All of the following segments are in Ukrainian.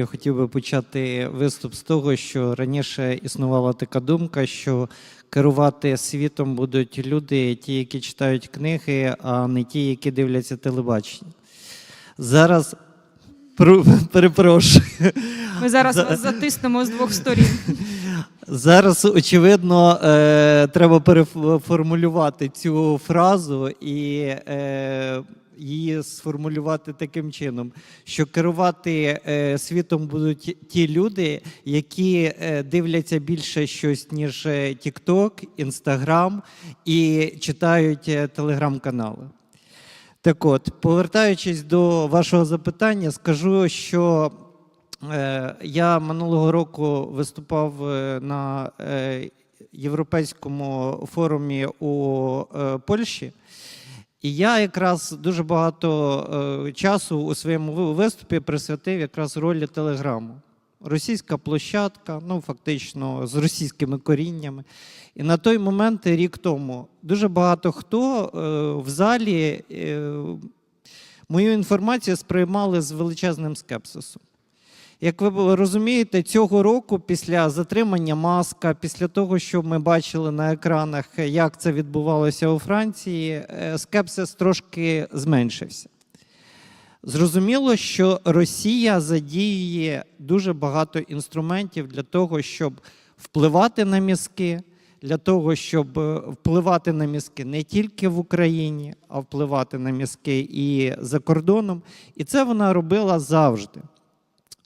Я хотів би почати виступ з того, що раніше існувала така думка, що керувати світом будуть люди, ті, які читають книги, а не ті, які дивляться телебачення. Зараз перепрошую. Ми зараз За- вас затиснемо з двох сторін. Зараз, очевидно, е, треба переформулювати цю фразу і е, її сформулювати таким чином, що керувати е, світом будуть ті люди, які е, дивляться більше щось, ніж е, TikTok, Instagram і читають телеграм-канали. Так от, повертаючись до вашого запитання, скажу, що я минулого року виступав на європейському форумі у Польщі. І я якраз дуже багато е, часу у своєму виступі присвятив якраз ролі Телеграму. Російська площадка, ну фактично з російськими коріннями. І на той момент, рік тому, дуже багато хто е, в залі е, мою інформацію сприймали з величезним скепсисом. Як ви розумієте, цього року, після затримання маска, після того, що ми бачили на екранах, як це відбувалося у Франції, е, скепсис трошки зменшився. Зрозуміло, що Росія задіює дуже багато інструментів для того, щоб впливати на мізки, для того, щоб е, впливати на мізки не тільки в Україні, а впливати на мізки і за кордоном. І це вона робила завжди.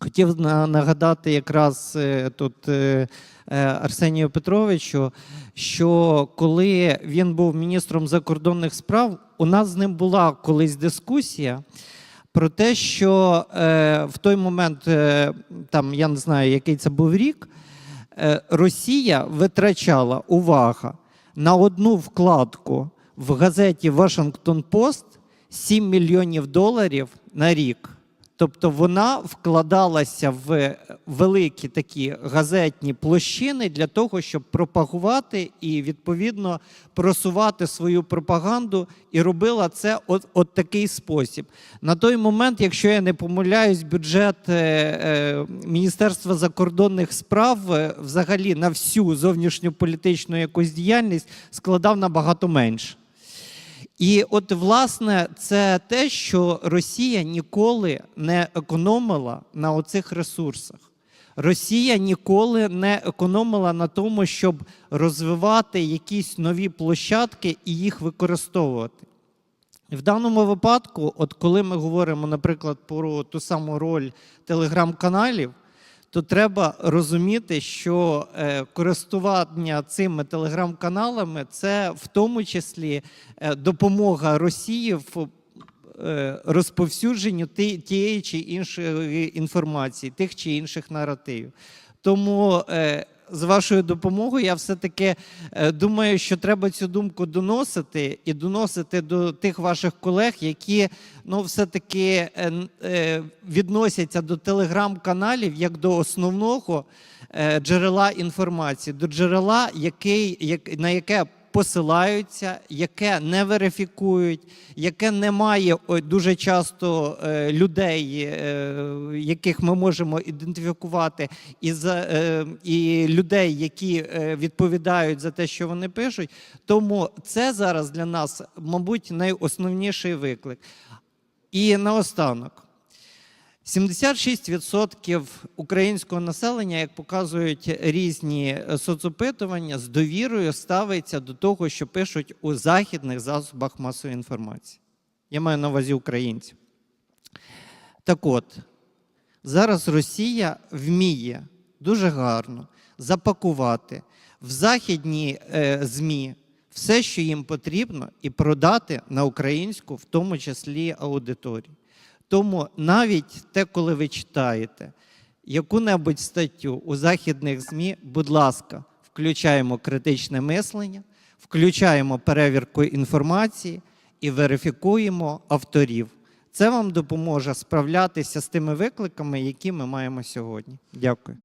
Хотів нагадати якраз е, тут е, е, Арсенію Петровичу, що коли він був міністром закордонних справ, у нас з ним була колись дискусія про те, що в той момент, там я не знаю, який це був рік, Росія витрачала увага на одну вкладку в газеті Washington Post 7 мільйонів доларів на рік. Тобто вона вкладалася в великі такі газетні площини для того, щоб пропагувати і відповідно просувати свою пропаганду, і робила це от, от такий спосіб. На той момент, якщо я не помиляюсь, бюджет е, е, Міністерства закордонних справ е, взагалі на всю зовнішньополітичну якусь діяльність складав набагато менше. І от, власне, це те, що Росія ніколи не економила на оцих ресурсах. Росія ніколи не економила на тому, щоб розвивати якісь нові площадки і їх використовувати. В даному випадку, от коли ми говоримо, наприклад, про ту саму роль телеграм-каналів, то треба розуміти, що е, користування цими телеграм-каналами це в тому числі е, допомога Росії в е, розповсюдженню тієї чи іншої інформації, тих чи інших наративів. Тому з вашою допомогою я все-таки е, думаю, що треба цю думку доносити і доносити до тих ваших колег, які ну, все-таки е, е, відносяться до телеграм-каналів як до основного джерела інформації, до джерела, який, як, на яке посилаються, яке не верифікують, яке не має дуже часто е, людей, е, яких ми можемо ідентифікувати, і, за, е, і людей, які відповідають за те, що вони пишуть. Тому це зараз для нас, мабуть, найосновніший виклик. І наостанок. 76% українського населення, як показують різні е, соцопитування, з довірою ставиться до того, що пишуть у західних засобах масової інформації. Я маю на увазі українців. Так от, зараз Росія вміє дуже гарно запакувати в західні е, ЗМІ все, що їм потрібно, і продати на українську, в тому числі аудиторію. Тому навіть те, коли ви читаєте яку-небудь статтю у західних ЗМІ, будь ласка, включаємо критичне мислення, включаємо перевірку інформації і верифікуємо авторів. Це вам допоможе справлятися з тими викликами, які ми маємо сьогодні. Дякую.